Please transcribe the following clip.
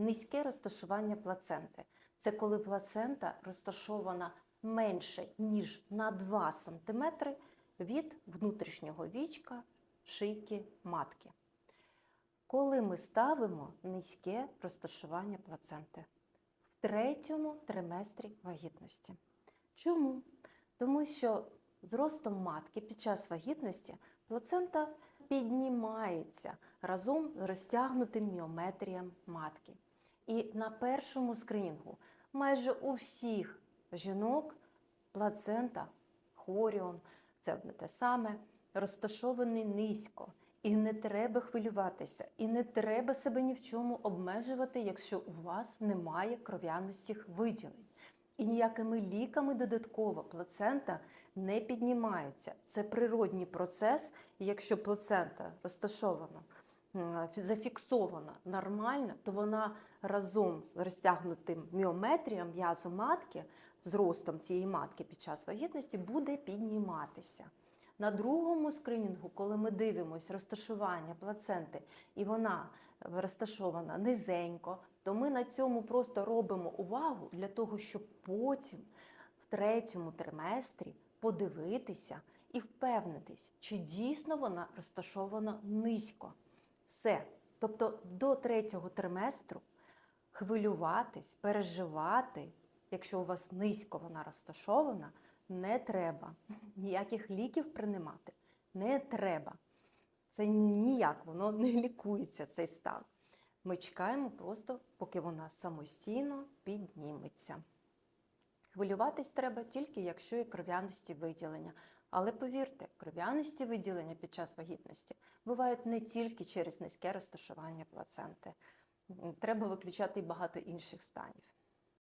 низьке розташування плаценти. Це коли плацента розташована менше, ніж на 2 см від внутрішнього вічка шийки матки. Коли ми ставимо низьке розташування плаценти в третьому триместрі вагітності. Чому? Тому що з ростом матки під час вагітності плацента піднімається разом з розтягнутим міометрієм матки. І на першому скринінгу майже у всіх жінок плацента, хоріон, це одне те саме, розташований низько. І не треба хвилюватися, і не треба себе ні в чому обмежувати, якщо у вас немає кров'яностих виділень. І ніякими ліками додатково плацента не піднімається. Це природній процес, якщо плацента розташована, зафіксована нормально, то вона разом з розтягнутим міометрієм м'язу матки, ростом цієї матки під час вагітності, буде підніматися. На другому скринінгу, коли ми дивимося розташування плаценти, і вона розташована низенько, то ми на цьому просто робимо увагу для того, щоб потім в третьому триместрі подивитися і впевнитись, чи дійсно вона розташована низько. Все. Тобто до третього триместру хвилюватись, переживати, якщо у вас низько вона розташована, не треба. Ніяких ліків приймати не треба. Це ніяк воно не лікується, цей стан. Ми чекаємо просто, поки вона самостійно підніметься. Хвилюватись треба тільки, якщо є кров'яності виділення. Але повірте, кров'яності виділення під час вагітності бувають не тільки через низьке розташування плаценти. Треба виключати і багато інших станів.